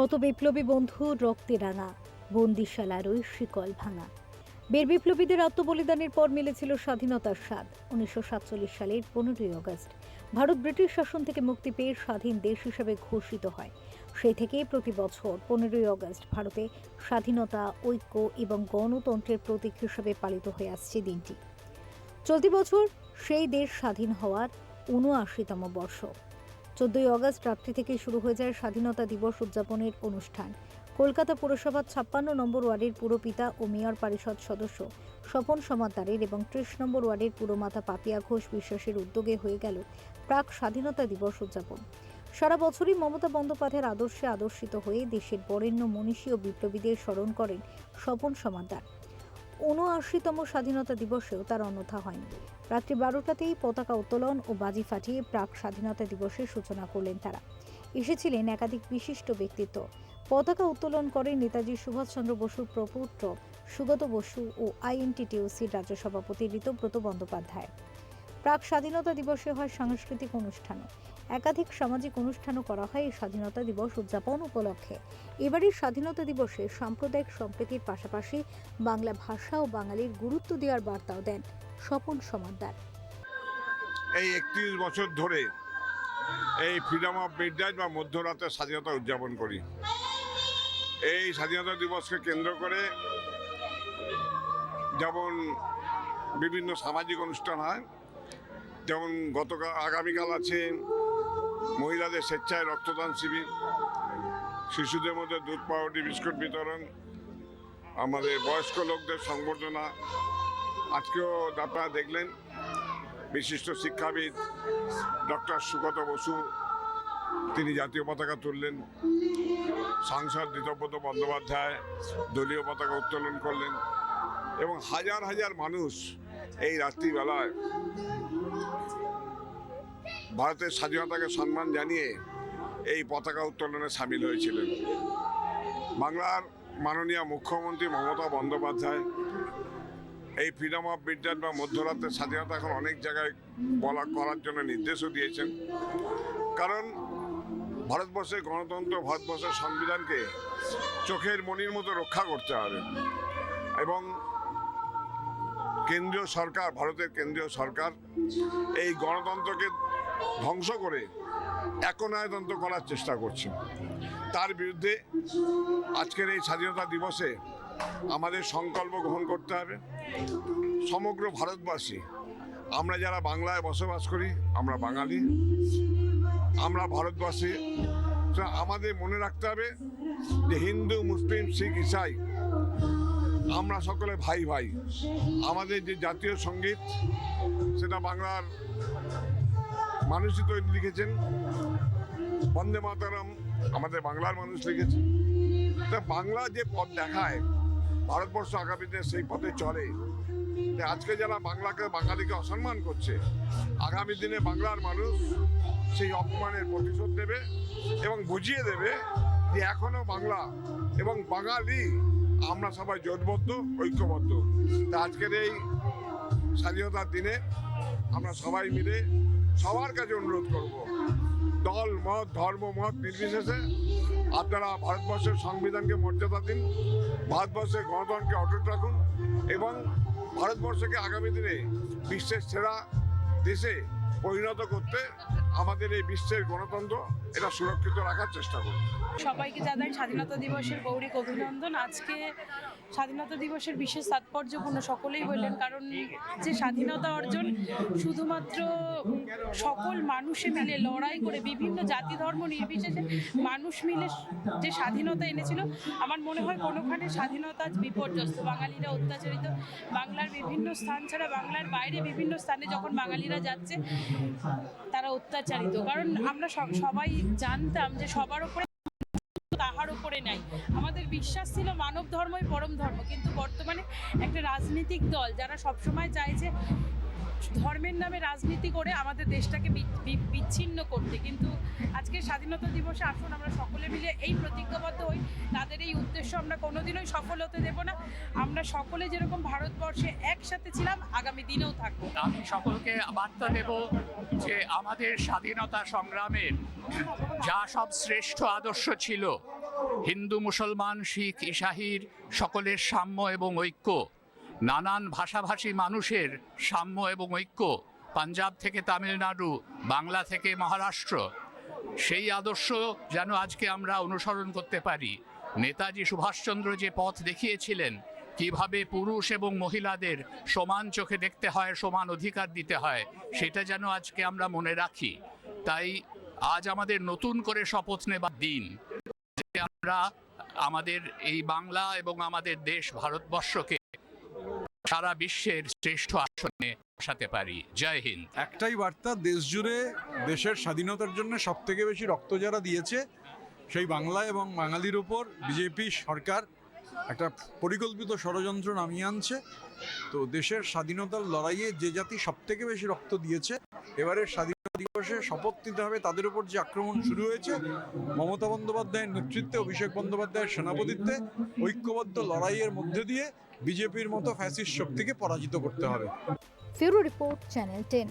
কত বিপ্লবী বন্ধু রক্তে রাঙা বন্দিশালার ওই শিকল ভাঙা। বীর বিপ্লবীদের আত্মবলিদানের পর মিলেছিল স্বাধীনতার স্বাদ, উনিশশো সাতচল্লিশ সালের পনেরোই আগস্ট। ভারত ব্রিটিশ শাসন থেকে মুক্তি পেয়ে স্বাধীন দেশ হিসেবে ঘোষিত হয়। সেই থেকে প্রতি বছর পনেরোই আগস্ট ভারতে স্বাধীনতা, ঐক্য এবং গণতন্ত্রের প্রতীক হিসেবে পালিত হয়ে আসছে দিনটি। চলতি বছর সেই দেশ স্বাধীন হওয়ার উনআশিতম বর্ষ। চোদ্দই আগস্ট রাত্রি থেকে শুরু হয়ে যায় স্বাধীনতা দিবস উদযাপনের অনুষ্ঠান। কলকাতা পুরসভার ছাপ্পান্ন নম্বর ওয়ার্ডের পুরপিতা ও মেয়র পরিষদ সদস্য স্বপন সমাদ্দারের এবং ত্রিশ নম্বর ওয়ার্ডের পুরমাতা পাপিয়া ঘোষ বিশ্বাসের উদ্যোগে হয়ে গেল প্রাক স্বাধীনতা দিবস উদযাপন। সারা বছরই মমতা বন্দ্যোপাধ্যায়ের আদর্শে আদর্শিত হয়ে দেশের বরেণ্য মনীষী ও বিপ্লবীদের স্মরণ করেন স্বপন সমাদ্দার ঊনআশিতম স্বাধীনতা দিবসেও তার অন্যথা হয়নি। রাত্রি বারোটাতেই পতাকা উত্তোলন ও বাজি ফাটিয়ে প্রাক স্বাধীনতা দিবসের সূচনা করলেন তারা। এসেছিলেন একাধিক বিশিষ্ট ব্যক্তিত্ব। পতাকা উত্তোলন করেন নেতাজি সুভাষচন্দ্র বসুর প্রপুত্র সুগত বসু ও আইএনটিটিউসির রাজ্য সভাপতি ঋতব্রত বন্দ্যোপাধ্যায়। প্রাক স্বাধীনতা দিবসে হয় সাংস্কৃতিক অনুষ্ঠানও। একাধিক সামাজিক অনুষ্ঠানও করা হয় এই স্বাধীনতা দিবস উদযাপন উপলক্ষে। এবারের স্বাধীনতা দিবসে সাম্প্রদায়িক সম্প্রীতির পাশাপাশি বাংলা ভাষা ও বাঙালির গুরুত্ব দেওয়ার বার্তাও দেন স্বপন সমাদ্দার এই একত্রিশ বছর ধরে এই ফ্রিডম অফ মিডনাইট বা মধ্যরাতের স্বাধীনতা উদযাপন করি। এই স্বাধীনতা দিবসকে কেন্দ্র করে যেমন বিভিন্ন সামাজিক অনুষ্ঠান হয়, যেমন গতকাল আগামীকাল আছে মহিলাদের স্বেচ্ছায় রক্তদান শিবির, শিশুদের মধ্যে দুধ, পাউরুটি, বিস্কুট বিতরণ, আমাদের বয়স্ক লোকদের সংবর্ধনা। আজকেও আপনারা দেখলেন, বিশিষ্ট শিক্ষাবিদ ডক্টর সুগত বসু, তিনি জাতীয় পতাকা তুললেন, সাংসদ ঋতব্রত বন্দ্যোপাধ্যায় দলীয় পতাকা উত্তোলন করলেন, এবং হাজার হাজার মানুষ এই রাত্রিবেলায় ভারতের স্বাধীনতাকে সম্মান জানিয়ে এই পতাকা উত্তোলনে সামিল হয়েছিলেন। বাংলার মাননীয় মুখ্যমন্ত্রী মমতা বন্দ্যোপাধ্যায়, এই ফ্রিডম অফ মিডনাইট বা মধ্যরাতের স্বাধীনতা এখন অনেক জায়গায় বলা, করার জন্য নির্দেশও দিয়েছেন। কারণ ভারতবর্ষের গণতন্ত্র, ভারতবর্ষের সংবিধানকে চোখের মনির মতো রক্ষা করতে হবে এবং কেন্দ্রীয় সরকার, ভারতের কেন্দ্রীয় সরকার এই গণতন্ত্রকে ধ্বংস করে একনায়তন্ত্র করার চেষ্টা করছে। তার বিরুদ্ধে আজকের এই স্বাধীনতা দিবসে আমাদের সংকল্প গ্রহণ করতে হবে। সমগ্র ভারতবাসী, আমরা যারা বাংলায় বসবাস করি, আমরা বাঙালি, আমরা ভারতবাসী আমাদের মনে রাখতে হবে যে হিন্দু, মুসলিম, শিখ, ইসাই, আমরা সকলে ভাই ভাই। আমাদের যে জাতীয় সংগীত, সেটা বাংলার মানুষই তৈরি লিখেছেন। বন্দে মাতারাম, আমাদের বাংলার মানুষ লিখেছে। তা বাংলা যে পথ দেখায়, ভারতবর্ষ আগামী দিনে সেই পথে চলে। আজকে যারা বাংলাকে, বাঙালিকে অসম্মান করছে, আগামী দিনে বাংলার মানুষ সেই অপমানের প্রতিশোধ দেবে এবং বুঝিয়ে দেবে যে এখনও বাংলা এবং বাঙালি, আমরা সবাই জোটবদ্ধ, ঐক্যবদ্ধ। তা আজকের এই স্বাধীনতার দিনে আমরা সবাই মিলে সবার কাছে অনুরোধ করব, দল, মত, ধর্ম, মত নির্বিশেষে আপনারা ভারতবর্ষের সংবিধানকে মর্যাদা দিন, ভারতবর্ষের গণতন্ত্রকে অটুট রাখুন এবং ভারতবর্ষকে আগামী দিনে বিশ্বের সেরা দেশে পরিণত করতে আমাদের এই বিশ্বের গণতন্ত্র এটা সুরক্ষিত রাখার চেষ্টা করুন। সবাইকে জানাই স্বাধীনতা দিবসের গৌরিক অভিনন্দন। আজকে স্বাধীনতা দিবসের বিশেষ তাৎপর্যপূর্ণ সকলেই বললেন, কারণ যে স্বাধীনতা অর্জন শুধুমাত্র সকল মানুষে মিলে, লড়াই করে, বিভিন্ন জাতি ধর্ম নির্বিশেষে মানুষ মিলে যে স্বাধীনতা এনেছিল, আমার মনে হয় কোনোখানে স্বাধীনতা বিপর্যস্ত। বাঙালিরা অত্যাচারিত, বাংলার বিভিন্ন স্থান ছাড়া বাংলার বাইরে বিভিন্ন স্থানে যখন বাঙালিরা যাচ্ছে, তারা অত্যাচারিত। কারণ আমরা সব- সবাই জানতাম যে সবার উপরে তাহার উপরে নাই। আমাদের বিশ্বাস ছিল মানব ধর্মই পরম ধর্ম, কিন্তু বর্তমানে একটা রাজনৈতিক দল যারা সবসময় চাইছে ধর্মের নামে রাজনীতি করে আমাদের দেশটাকে বিচ্ছিন্ন করতে। কিন্তু আজকে স্বাধীনতা দিবসে আসুন আমরা সকলে মিলে এই প্রতিজ্ঞাবদ্ধ হই। তাদের এই উদ্দেশ্য আমরা কোনোদিনই সফল হতে দেব না। আমরা সকলে যেরকম ভারতবর্ষে একসাথে ছিলাম, আগামী দিনেও থাকব। আমি সকলকে বার্তা দেব যে আমাদের স্বাধীনতা সংগ্রামের যা সব শ্রেষ্ঠ আদর্শ ছিল, হিন্দু, মুসলমান, শিখ, ইসাহির সকলের সাম্য এবং ঐক্য নানান ভাষাভাষী মানুষের সাম্য এবং ঐক্য পাঞ্জাব থেকে তামিলনাড়ু, বাংলা থেকে মহারাষ্ট্র। সেই আদর্শ যেন আজকে আমরা অনুসরণ করতে পারি। নেতাজি সুভাষচন্দ্র যে পথ দেখিয়েছিলেন, কীভাবে পুরুষ এবং মহিলাদের সমান চোখে দেখতে হয়, সমান অধিকার দিতে হয়, সেটা যেন আজকে আমরা মনে রাখি। তাই আজ আমাদের নতুন করে শপথ নেবার দিন। আমরা আমাদের এই বাংলা এবং আমাদের দেশ ভারতবর্ষকে সারা বিশ্বের শ্রেষ্ঠ আসনে বসাতে পারি। জয় হিন্দ। একটাই বার্তা দেশ জুড়ে দেশের স্বাধীনতার জন্য সব থেকে বেশি রক্ত যারা দিয়েছে, সেই বাংলা এবং বাঙালির উপর বিজেপি সরকার একটা পরিকল্পিত ষড়যন্ত্র নামিয়ে আনছে। তো দেশের স্বাধীনতার লড়াইয়ে যে জাতি সব থেকে বেশি রক্ত দিয়েছে এবারের স্বাধীনতা দিবসে শপথ নিতে হবে তাদের উপর যে আক্রমণ শুরু হয়েছে। মমতা বন্দ্যোপাধ্যায়ের নেতৃত্বে, অভিষেক বন্দ্যোপাধ্যায়ের সেনাপতিত্বে, ঐক্যবদ্ধ লড়াইয়ের মধ্যে দিয়ে বিজেপির মতো ফ্যাসিস্ট শক্তিকে পরাজিত করতে হবে। ফিউরো রিপোর্ট চ্যানেল টেন।